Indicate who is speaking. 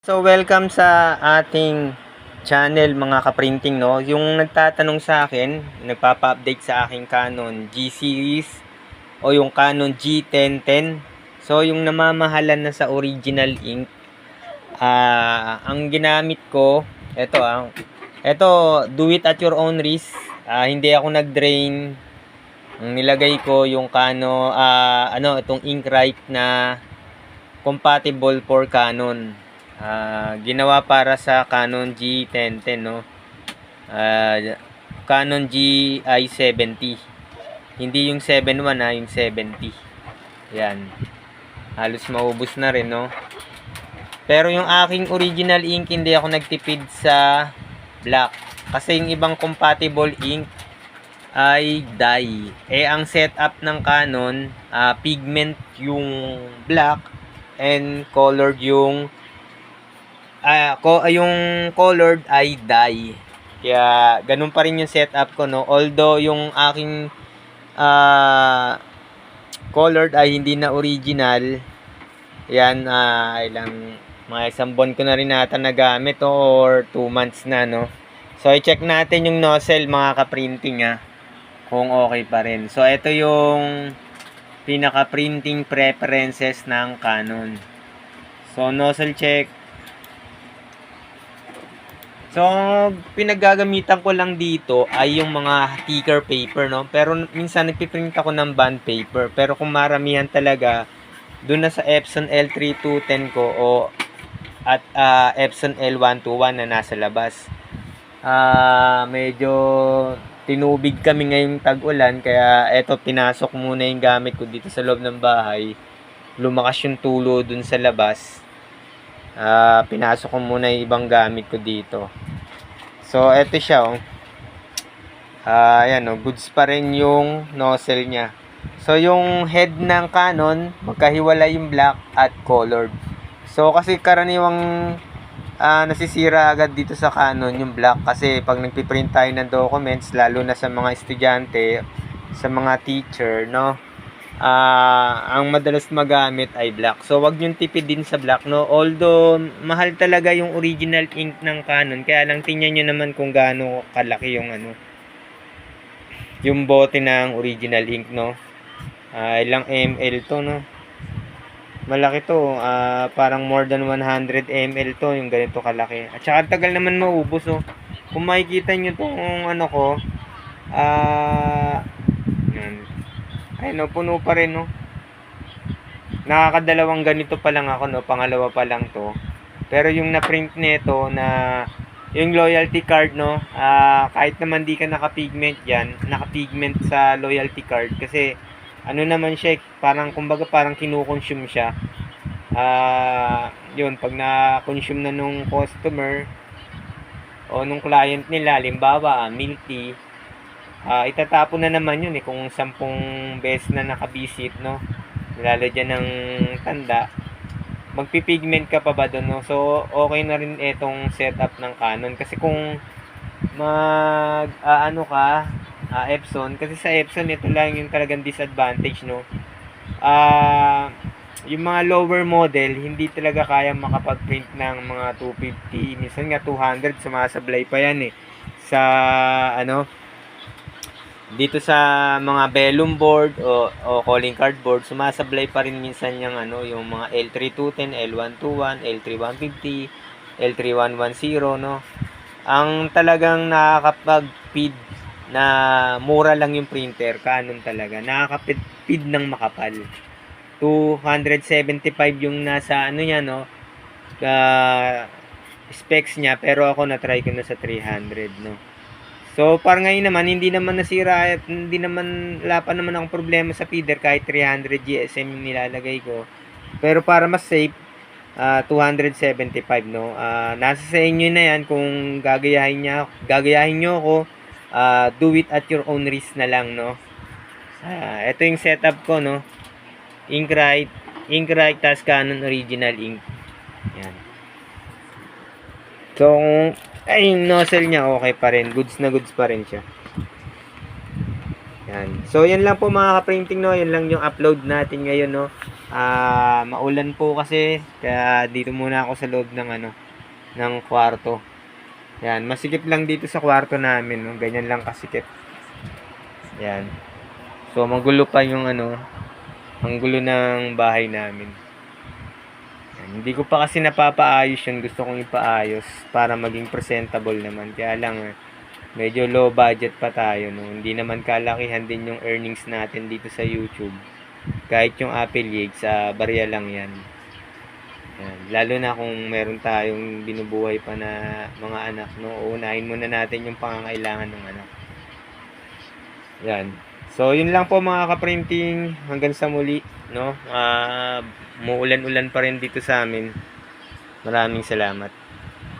Speaker 1: So welcome sa ating channel mga kaprinting no. Yung nagtatanong sa akin, nagpapa-update sa aking Canon G series o yung Canon G1010. So yung namamahalan na sa original ink, ah ang ginamit ko, eto ah, eto do it at your own risk. Ah, hindi ako nag-drain. Ang nilagay ko yung Canon ah ano itong Inkrite na compatible for Canon. Ah, ginawa para sa Canon G1010 no. Ah, Canon GI70. Hindi yung 71 ha, yung 70. Yan. Halos maubos na rin no. Pero yung aking original ink hindi ako nagtipid sa black kasi yung ibang compatible ink ay dye. Eh ang setup ng Canon, ah, pigment yung black and colored yung ah ko yung colored ay dye. Kaya ganun pa rin yung setup ko no. Although yung aking ah colored ay hindi na original. Yan ah ilang mga isang buwan ko na rin nata nagamit oh, or 2 months na no. So i-check natin yung nozzle mga ka-printing ah kung okay pa rin. So ito yung pinaka-printing preferences ng Canon. So nozzle check So, pinaggagamitan ko lang dito ay yung mga thicker paper, no? Pero minsan nagpiprint ako ng bond paper. Pero kung maramihan talaga, doon na sa Epson L3210 ko o at ah, Epson L121 na nasa labas. Ah, medyo tinubig kami ngayong tag-ulan kaya eto pinasok muna yung gamit ko dito sa loob ng bahay. Lumakas yung tulo dun sa labas. Ah, pinasok ko muna yung ibang gamit ko dito. So, eto siya, oh. Ah, ayan, oh. Goods pa rin yung nozzle niya. So, yung head ng Canon, magkahiwalay yung black at colored. So, kasi karaniwang ah, nasisira agad dito sa Canon yung black kasi pag nagpiprint tayo ng documents, lalo na sa mga estudyante, sa mga teacher, no? Ah ang madalas magamit ay black. So, wag niyong tipid din sa black, no? Although, mahal talaga yung original ink ng Canon. Kaya lang, tingnan nyo naman kung gaano kalaki yung ano, yung bote ng original ink, no? Ah, ilang ml to, no? Malaki to. ah parang more than 100 ml to, yung ganito kalaki. At saka, tagal naman maubos, oh. Kung makikita nyo tong ano ko, ah, yan. Ay, no, puno pa rin, no. Nakakadalawang ganito pa lang ako, no. Pangalawa pa lang to. Pero yung na-print nito na yung loyalty card, no. ah kahit naman di ka nakapigment yan, nakapigment sa loyalty card. Kasi, ano naman siya, eh, parang, kumbaga, parang kinukonsume siya. Ah, yun, pag na-consume na nung customer, o nung client nila, limbawa, ah, milk tea, ah itatapon na naman yun eh kung sampung beses na nakabisit no? Nilalagyan ng tanda. Magpipigment ka pa ba doon no? So okay na rin etong setup ng Canon. Kasi kung mag ah, ano ka ah, Epson kasi sa Epson ito lang yung talagang disadvantage no? Ah yung mga lower model hindi talaga kaya makapag-print ng mga 250 minsan nga 200 sumasablay pa yan eh. Sa ano dito sa mga vellum board o, o calling card board, sumasablay pa rin minsan yung ano, yung mga L3210, L121, L3150, L3110, no. Ang talagang nakakapag-feed na mura lang yung printer, Canon talaga. Nakakapid ng makapal. 275 yung nasa ano niya, no. Uh, specs niya, pero ako na-try ko na sa 300, no. So, par ngayon naman, hindi naman nasira at hindi naman, wala naman akong problema sa feeder kahit 300 GSM yung nilalagay ko. Pero para mas safe, ah, 275 no. Ah, nasa sa inyo na yan kung gagayahin niya, gagayahin niyo ako, ah, do it at your own risk na lang no. Ah, ito yung setup ko no. Inkrite, Inkrite tas Canon original ink. Yan. So, ay, yung nozzle niya okay pa rin. Goods na goods pa rin siya. Yan. So, yan lang po mga ka-printing, no. Yan lang yung upload natin ngayon, no. Ah, maulan po kasi kaya dito muna ako sa loob ng ano ng kwarto. Yan, masikip lang dito sa kwarto namin, no? ganyan lang kasikip. Yan. So magulo pa yung ano, ang gulo ng bahay namin. Hindi ko pa kasi napapaayos yung gusto kong ipaayos para maging presentable naman. Kaya lang medyo low budget pa tayo no. Hindi naman kalakihan din yung earnings natin dito sa YouTube. Kahit yung affiliate sa barya lang 'yan. Yan. Lalo na kung meron tayong binubuhay pa na mga anak no. Uunahin muna natin yung pangangailangan ng anak. Yan. So, yun lang po mga ka-printing. Hanggang sa muli, no? Ah, muulan-ulan pa rin dito sa amin. Maraming salamat.